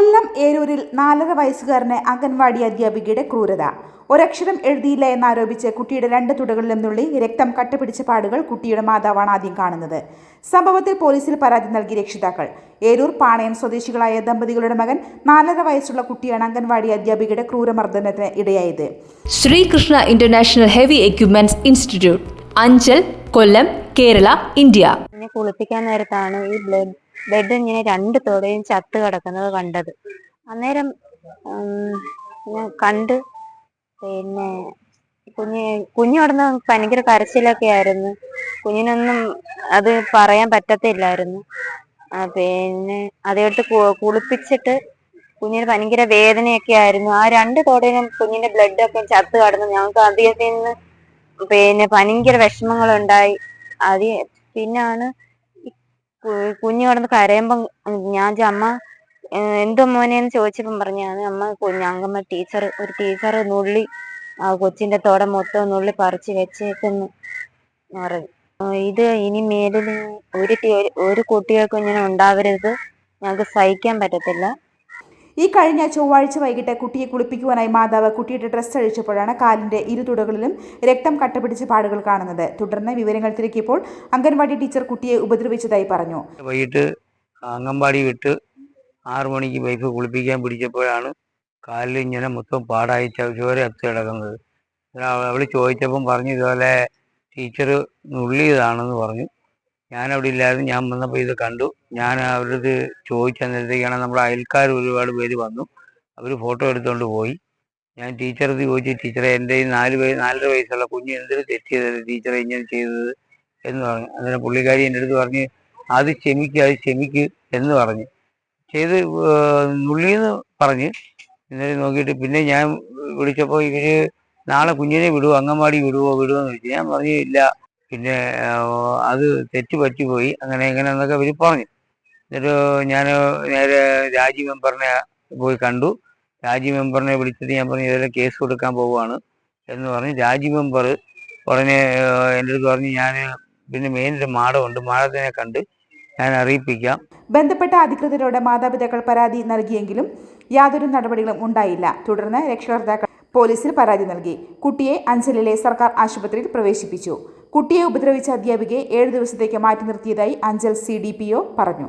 കൊല്ലം ഏരൂരിൽ നാലര വയസ്സുകാരനെ അംഗൻവാടി അധ്യാപികയുടെ ക്രൂരത. ഒരക്ഷരം എഴുതിയില്ല എന്നാരോപിച്ച് കുട്ടിയുടെ രണ്ട് തുടകളിൽ നുള്ളി രക്തം കട്ടപിടിച്ച പാടുകൾ കുട്ടിയുടെ മാതാവാണ് ആദ്യം കാണുന്നത്. സംഭവത്തിൽ പോലീസിൽ പരാതി നൽകി രക്ഷിതാക്കൾ. ഏരൂർ പാണയം സ്വദേശികളായ ദമ്പതികളുടെ മകൻ നാലര വയസ്സുള്ള കുട്ടിയാണ് അംഗൻവാടി അധ്യാപികയുടെ ക്രൂരമർദ്ദനത്തിന് ഇടയായത്. Srikrishna international heavy equipments institute Anchal Kollam Kerala India. കുളിപ്പിക്കാൻ നേരത്താണ് ഈ ബ്ലഡ് ബ്ലഡ് ഇങ്ങനെ രണ്ട് തോടെയും ചത്ത് കിടക്കുന്നത് കണ്ടത്. അന്നേരം ഞാൻ കണ്ട് പിന്നെ കുഞ്ഞ് കുഞ്ഞ് കിടന്ന് ഭയങ്കര കരച്ചിലൊക്കെ ആയിരുന്നു. കുഞ്ഞിനൊന്നും അത് പറയാൻ പറ്റത്തില്ലായിരുന്നു. പിന്നെ അതേട്ട് കുളിപ്പിച്ചിട്ട് കുഞ്ഞിന് ഭയങ്കര വേദനയൊക്കെ ആയിരുന്നു. ആ രണ്ട് തോടേനും കുഞ്ഞിന്റെ ബ്ലഡ് ഒക്കെ ചത്ത് കടന്നു. ഞങ്ങൾക്ക് അതിൽ നിന്ന് പിന്നെ ഭയങ്കര വിഷമങ്ങളുണ്ടായി. അത് പിന്നാണ് കുഞ്ഞ് കിടന്ന് കരയുമ്പം ഞാൻ അമ്മ എന്തോ മോനെന്ന് ചോദിച്ചപ്പം പറഞ്ഞാണ് അമ്മ കുഞ്ഞാങ്കമ്മ ടീച്ചർ ഒരു ടീച്ചർ നുള്ളി ആ കൊച്ചിന്റെ തോട മൊത്തം നുള്ളി പറിച്ച് വെച്ചേക്കുന്നു പറഞ്ഞു. ഇത് ഇനി മേലിൽ ഒരു ഒരു കുട്ടികൾക്കും ഇങ്ങനെ ഉണ്ടാവരുത്. ഞങ്ങൾക്ക് സഹിക്കാൻ പറ്റത്തില്ല. ഈ കഴിഞ്ഞ ചൊവ്വാഴ്ച വൈകിട്ട് കുട്ടിയെ കുളിപ്പിക്കുവാനായി മാതാവ് കുട്ടിയുടെ ഡ്രസ്സ് അഴിച്ചപ്പോഴാണ് കാലിന്റെ ഇരു തുടകളിലും രക്തം കട്ടപിടിച്ച പാടുകൾ കാണുന്നത്. തുടർന്ന് വിവരങ്ങൾ തിരക്കിയപ്പോൾ അംഗൻവാടി ടീച്ചർ കുട്ടിയെ ഉപദ്രവിച്ചതായി പറഞ്ഞു. വൈകിട്ട് അംഗൻവാടി വിട്ട് ആറു മണിക്ക് വൈഫ് കുളിപ്പിക്കാൻ പിടിച്ചപ്പോഴാണ് കാലിൽ ഇങ്ങനെ മൊത്തം പാടായി ചോര അത്ത് കിടക്കുന്നത്. അവൾ ചോദിച്ചപ്പം പറഞ്ഞു ഇതുപോലെ ടീച്ചർ നുള്ളിയതാണെന്ന് പറഞ്ഞു. ഞാൻ അവിടെ ഇല്ലായിരുന്നു. ഞാൻ വന്നപ്പോൾ ഇത് കണ്ടു. ഞാൻ അവരത് ചോദിച്ച നേരത്തേക്കാണ് നമ്മുടെ അയൽക്കാർ ഒരുപാട് പേര് വന്നു. അവർ ഫോട്ടോ എടുത്തുകൊണ്ട് പോയി. ഞാൻ ടീച്ചറത് ചോദിച്ചു ടീച്ചറെ എന്റെ ഈ നാല് വയ നാലര വയസ്സുള്ള കുഞ്ഞ് എന്തൊരു തെറ്റ് ടീച്ചറെ ഇങ്ങനെ ചെയ്തത്? എന്ന് പറഞ്ഞു. അങ്ങനെ പുള്ളിക്കാരി എന്റെ അടുത്ത് പറഞ്ഞ് അത് ക്ഷമിക്ക് അത് ക്ഷമിക്ക് എന്ന് പറഞ്ഞു. ചെയ്ത് നുള്ളിയെന്ന് പറഞ്ഞ് ഇന്നലെ നോക്കിയിട്ട് പിന്നെ ഞാൻ വിളിച്ചപ്പോൾ ഇവർ നാളെ കുഞ്ഞിനെ വിടുവോ അംഗൻവാടി വിടുവോ വിടുവോ എന്ന് ചോദിച്ചു. ഞാൻ പറഞ്ഞു ഇല്ല പിന്നെ അത് തെറ്റ് പറ്റിപ്പോയി. അങ്ങനെ എങ്ങനെ എന്നൊക്കെ അവർ പറഞ്ഞു. എന്നിട്ട് ഞാൻ നേരെ രാജി മെമ്പറിനെ പോയി കണ്ടു. രാജി മെമ്പറിനെ വിളിച്ചിട്ട് ഞാൻ പറഞ്ഞു ഇതെല്ലാം കേസ് കൊടുക്കാൻ പോവുകയാണ് എന്ന് പറഞ്ഞ്. രാജി മെമ്പർ ഉടനെ എന്റെ അടുത്ത് പറഞ്ഞ് ഞാൻ പിന്നെ മെയിനൊരു മാടമുണ്ട്. മാടത്തിനെ കണ്ട് ഞാൻ അറിയിപ്പിക്കാം. ബന്ധപ്പെട്ട അധികൃതരോട് മാതാപിതാക്കൾ പരാതി നൽകിയെങ്കിലും യാതൊരു നടപടികളും ഉണ്ടായില്ല. തുടർന്ന് രക്ഷകർത്താക്കൾ പോലീസിൽ പരാതി നൽകി. കുട്ടിയെ അഞ്ചലിലെ സർക്കാർ ആശുപത്രിയിൽ പ്രവേശിപ്പിച്ചു. കുട്ടിയെ ഉപദ്രവിച്ച അധ്യാപികയെ ഏഴ് ദിവസത്തേക്ക് മാറ്റി നിർത്തിയതായി അഞ്ചൽ സി പറഞ്ഞു